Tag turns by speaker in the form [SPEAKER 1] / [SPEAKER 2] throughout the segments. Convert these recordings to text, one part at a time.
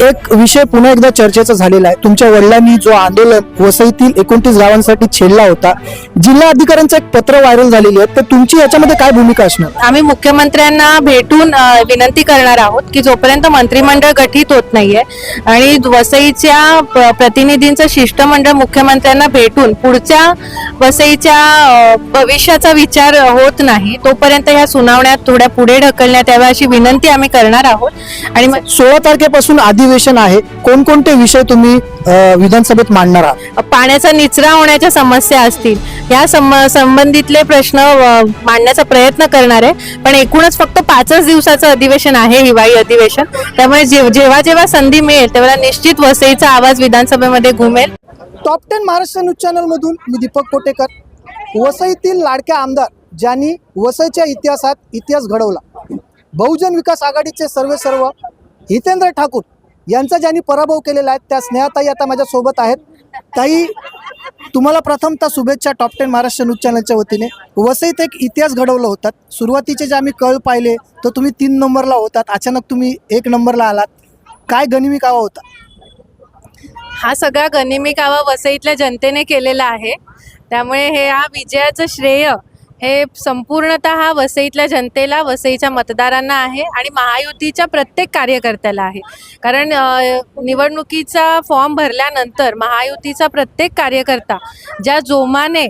[SPEAKER 1] एक विषय पुन्हा एकदा चर्चेचा झालेला आहे. तुमच्या वडिलांनी जो आंदोलन वसईतील एकोणतीस गावांसाठी छेडला होता जिल्हा अधिकाऱ्यांचं एक पत्र व्हायरल झालेली आहे. तर तुमची याच्यामध्ये काय भूमिका असणार?
[SPEAKER 2] आम्ही मुख्यमंत्र्यांना भेटून विनंती करणार आहोत की जोपर्यंत मंत्रिमंडळ गठीत होत नाहीये आणि वसईच्या प्रतिनिधींचं शिष्टमंडळ मुख्यमंत्र्यांना भेटून पुढच्या वसईच्या भविष्याचा विचार होत नाही तोपर्यंत ह्या सुनावण्यात थोड्या पुढे ढकलण्यात याव्या अशी विनंती आम्ही करणार आहोत. आणि
[SPEAKER 1] सोळा तारखेपासून अधिवेशन आहे? कोणकोणते विषय तुम्ही विधानसभेत मांडणार आहात?
[SPEAKER 2] पाण्याचा निचरा होण्याच्या समस्या असतील. या संबंधितले प्रश्न मांडण्याचा प्रयत्न करणार आहे. पण एकूणच फक्त पाचच दिवसाचं अधिवेशन आहे हिवाळी अधिवेशन. त्यामुळे जेव- जेव्हा जेव्हा संधी मिळेल तेव्हा निश्चित वसईचा आवाज विधानसभेमध्ये घुमेल.
[SPEAKER 1] Top ten Maharashtra news channel मधून मी दीपक कोटेकर वसईतील लाडक्या आमदार ज्यांनी वसईच्या इतिहासात इतिहास घडवला. बहुजन विकास आघाडीचे सर्वे सर्व हितेंद्र ठाकूर यांचा ज्यांनी पराभव केलेला आहे त्या स्नेहाताई आता माझ्यासोबत आहेत. ताई तुम्हाला प्रथमतः शुभेच्छा टॉप टेन महाराष्ट्र न्यूज चॅनलच्या वतीने. वसईत एक इतिहास घडवलं होतात सुरुवातीचे जे आम्ही कळ पाहिले तर तुम्ही तीन नंबरला होतात. अचानक तुम्ही एक नंबरला आलात. काय गनिमी कावा होता?
[SPEAKER 2] हा सगळा गनिमी कावा वसईतल्या जनतेने केलेला आहे. त्यामुळे हे हा विजयाचं श्रेय हे संपूर्णतः वसईतल्या जनतेला वसईच्या मतदारांना आहे आणि महायुतीच्या प्रत्येक कार्यकर्त्याला आहे. कारण निवडणुकीचा फॉर्म भरल्यानंतर महायुतीचा प्रत्येक कार्यकर्ता ज्या जोमाने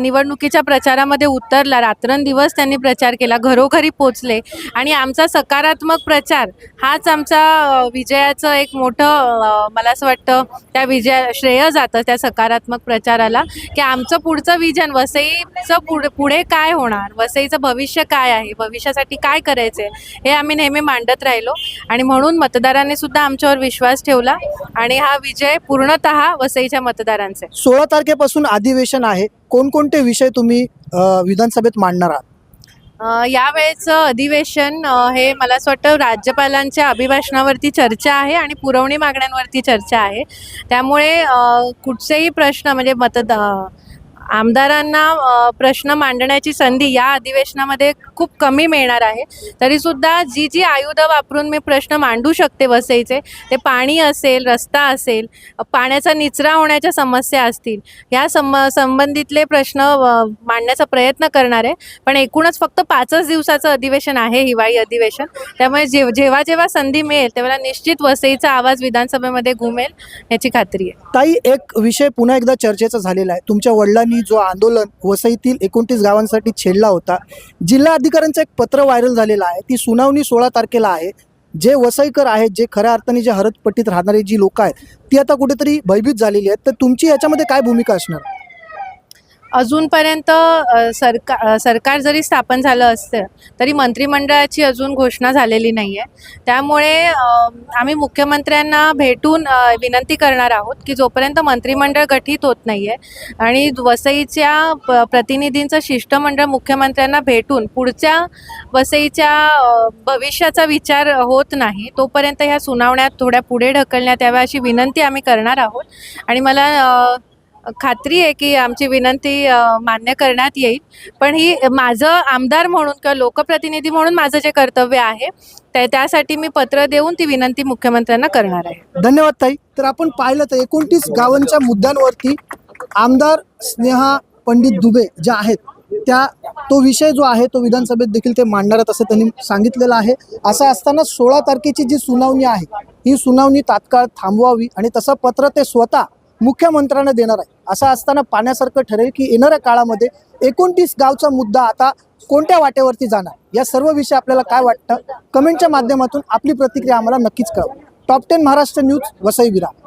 [SPEAKER 2] निवडणुकीच्या प्रचारामध्ये उतरला. रात्रंदिवस त्यांनी प्रचार केला. घरोघरी पोचले. आणि आमचा सकारात्मक प्रचार हाच आमचा विजयाचं एक मोठं मला असं वाटतं त्या विजया श्रेय जातं त्या सकारात्मक प्रचाराला. की आमचं पुढचं विजन वसईचं पुढे पुढे काय होणार? वसईचं भविष्य काय आहे? भविष्यासाठी काय करायचं आहे हे आम्ही नेहमी मांडत राहिलो. आणि म्हणून मतदारांनी सुद्धा आमच्यावर विश्वास ठेवला. आणि हा विजय पूर्णतः वसईच्या मतदारांचा आहे.
[SPEAKER 1] सोळा तारखेपासून अधिवेशन आहे. कोणकोणते विषय तुम्ही विधानसभेत मांडणार आहात?
[SPEAKER 2] यावेळेचं अधिवेशन हे मला असं वाटतं राज्यपालांच्या अभिभाषणावरती चर्चा आहे आणि पुरवणी मागण्यांवरती चर्चा आहे. त्यामुळे कुठचेही प्रश्न म्हणजे मतदा आमदारांना प्रश्न मांडण्याची संधी या अधिवेशनामध्ये खूप कमी मिळणार आहे. तरीसुद्धा जी जी आयुधं वापरून मी प्रश्न मांडू शकते वसईचे ते पाणी असेल रस्ता असेल पाण्याचा निचरा होण्याच्या समस्या असतील या सम संबंधितले प्रश्न मांडण्याचा प्रयत्न करणार आहे. पण एकूणच फक्त पाचच दिवसाचं अधिवेशन आहे हिवाळी अधिवेशन. त्यामुळे जेव जेव्हा जेव्हा संधी मिळेल तेव्हा निश्चित वसईचा आवाज विधानसभेमध्ये घुमेल याची खात्री आहे.
[SPEAKER 1] ताई एक विषय पुन्हा एकदा चर्चेचा झालेला आहे. तुमच्या वडिलांनी जो आंदोलन वसईतील एकोणतीस गावांसाठी छेडला होता जिल्हा वसईकरांचं एक पत्र व्हायरल झालेलं आहे. ती सुनावणी सोळा तारखेला आहे. जे वसईकर आहेत जे खऱ्या अर्थाने जे हरतपट्टीत राहणारी जी लोक आहेत ती आता कुठेतरी भयभीत झालेली आहेत. तर तुमची याच्यामध्ये काय भूमिका असणार?
[SPEAKER 2] अजूनपर्यंत सरकार सरका सरकार जरी स्थापन झालं असतं तरी मंत्रिमंडळाची अजून घोषणा झालेली नाही आहे त्यामुळे आम्ही मुख्यमंत्र्यांना भेटून विनंती करणार आहोत की जोपर्यंत मंत्रिमंडळ गठीत होत नाही आहे आणि वसईच्या प प्रतिनिधींचं शिष्टमंडळ मुख्यमंत्र्यांना भेटून पुढच्या वसईच्या भविष्याचा विचार होत नाही तोपर्यंत ह्या सुनावण्यात थोड्या पुढे ढकलण्यात याव्या अशी विनंती आम्ही करणार आहोत. आणि मला खात्री आहे की आमची विनंती मान्य करण्यात येईल. पण ही माझं आमदार म्हणून किंवा लोकप्रतिनिधी म्हणून माझं जे कर्तव्य आहे ते त्यासाठी मी पत्र देऊन ती विनंती मुख्यमंत्र्यांना करणार आहे.
[SPEAKER 1] धन्यवाद ताई. तर आपण पाहिलं तर एकोणतीस गावांच्या मुद्द्यांवरती आमदार स्नेहा पंडित दुबे ज्या आहेत त्या तो विषय जो आहे तो विधानसभेत देखील ते मांडणार आहेत असं त्यांनी सांगितलेलं आहे. असं असताना सोळा तारखेची जी सुनावणी आहे ही सुनावणी तात्काळ थांबवावी आणि तसं पत्र ते स्वतः मुख्यमंत्र्यांना देणार आहे. असं असताना पाण्यासारखं ठरेल की येणाऱ्या काळामध्ये एकोणतीस गावचा मुद्दा आता कोणत्या वाटेवरती जाणार? या सर्व विषय आपल्याला काय वाटतं? कमेंटच्या माध्यमातून आपली प्रतिक्रिया आम्हाला नक्कीच कळवा. Top ten Maharashtra news Vasai विराम.